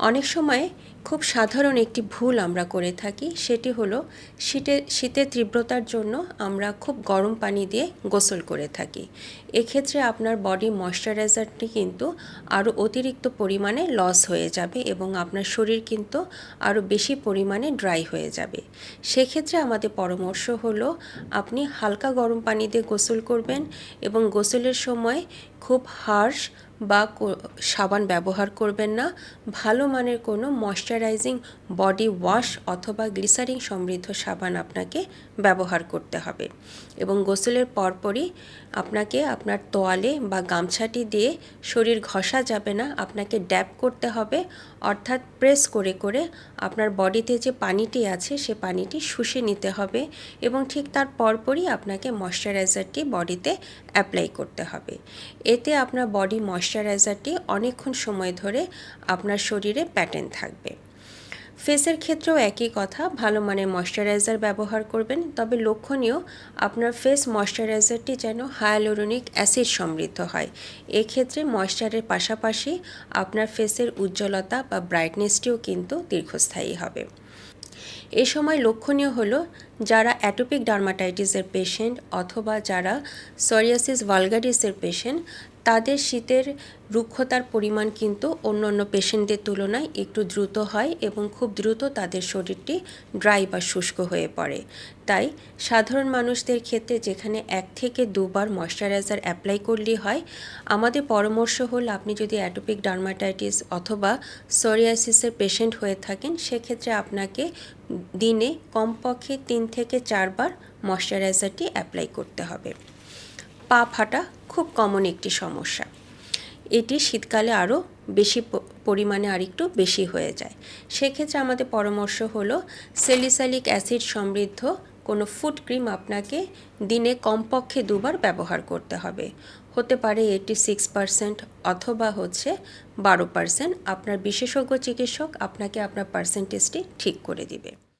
অনেক সময় খুব সাধারণ একটি ভুল আমরা করে থাকি, সেটি হলো শীতে, শীতের তীব্রতার জন্য আমরা খুব গরম পানি দিয়ে গোসল করে থাকি। এক্ষেত্রে আপনার বডি ময়শ্চারাইজারটি কিন্তু আরও অতিরিক্ত পরিমাণে লস হয়ে যাবে এবং আপনার শরীর কিন্তু আরও বেশি পরিমাণে ড্রাই হয়ে যাবে। সেক্ষেত্রে আমাদের পরামর্শ হলো আপনি হালকা গরম পানি দিয়ে গোসল করবেন এবং গোসলের সময় খুব হার্শ বা সাবান ব্যবহার করবেন না। ভালো মানের কোনো ময়শ্চারাইজিং, বডি ওয়াশ অথবা গ্লিসারিন সমৃদ্ধ সাবান আপনাকে ব্যবহার করতে হবে। এবং গোসলের পরপরই আপনাকে আপনার তোয়ালে বা গামছাটি দিয়ে শরীর ঘষা যাবে না, আপনাকে ড্যাপ করতে হবে। অর্থাৎ প্রেস করে করে আপনার বডিতে যে পানিটি আছে, সে পানিটি শুষে নিতে হবে এবং ঠিক তার পরপরই আপনাকে ময়শ্চারাইজারটি বডিতে অ্যাপ্লাই করতে হবে। এতে আপনার বডি ময়শ্চারাইজারটি অনেকক্ষণ সময় ধরে আপনার শরীরে প্যাটার্ন থাকবে। ফেসের ক্ষেত্রেও একই কথা, ভালো মানের ময়শ্চারাইজার ব্যবহার করবেন, তবে লক্ষণীয়, আপনার ফেস ময়শ্চারাইজারটি যেন হায়ালোরনিক অ্যাসিড সমৃদ্ধ হয়। এক্ষেত্রে ময়শ্চারের পাশাপাশি আপনার ফেসের উজ্জ্বলতা বা ব্রাইটনেসটিও কিন্তু দীর্ঘস্থায়ী হবে। এ সময় লক্ষণীয় হলো, যারা অ্যাটোপিক ডার্মাটাইটিসের পেশেন্ট অথবা যারা সরিয়াসিস ভালগারিসের পেশেন্ট তাদের শীতের রুক্ষতার পরিমাণ কিন্তু অন্য অন্য পেশেন্টদের তুলনায় একটু দ্রুত হয় এবং খুব দ্রুত তাদের শরীরটি ড্রাই বা শুষ্ক হয়ে পড়ে। তাই সাধারণ মানুষদের ক্ষেত্রে যেখানে এক থেকে দুবার ময়শ্চারাইজার অ্যাপ্লাই করলেই হয়, আমাদের পরামর্শ হল আপনি যদি অ্যাটোপিক ডার্মাটাইটিস অথবা সোরিয়াসিসের পেশেন্ট হয়ে থাকেন, সেক্ষেত্রে আপনাকে দিনে কমপক্ষে তিন থেকে চারবার ময়শ্চারাইজারটি অ্যাপ্লাই করতে হবে। পা ফাটা খুব কমন একটি সমস্যা। এটি শীতকালে আরও বেশি পরিমাণে আরেকটু বেশি হয়ে যায়। সেক্ষেত্রে আমাদের পরামর্শ হলো সেলিসালিক অ্যাসিড সমৃদ্ধ কোনো ফুড ক্রিম আপনাকে দিনে কমপক্ষে দুবার ব্যবহার করতে হবে। হতে পারে এটি সিক্স পারসেন্ট অথবা হচ্ছে বারো পারসেন্ট আপনার বিশেষজ্ঞ চিকিৎসক আপনাকে আপনার পার্সেন্টেজটি ঠিক করে দিবে।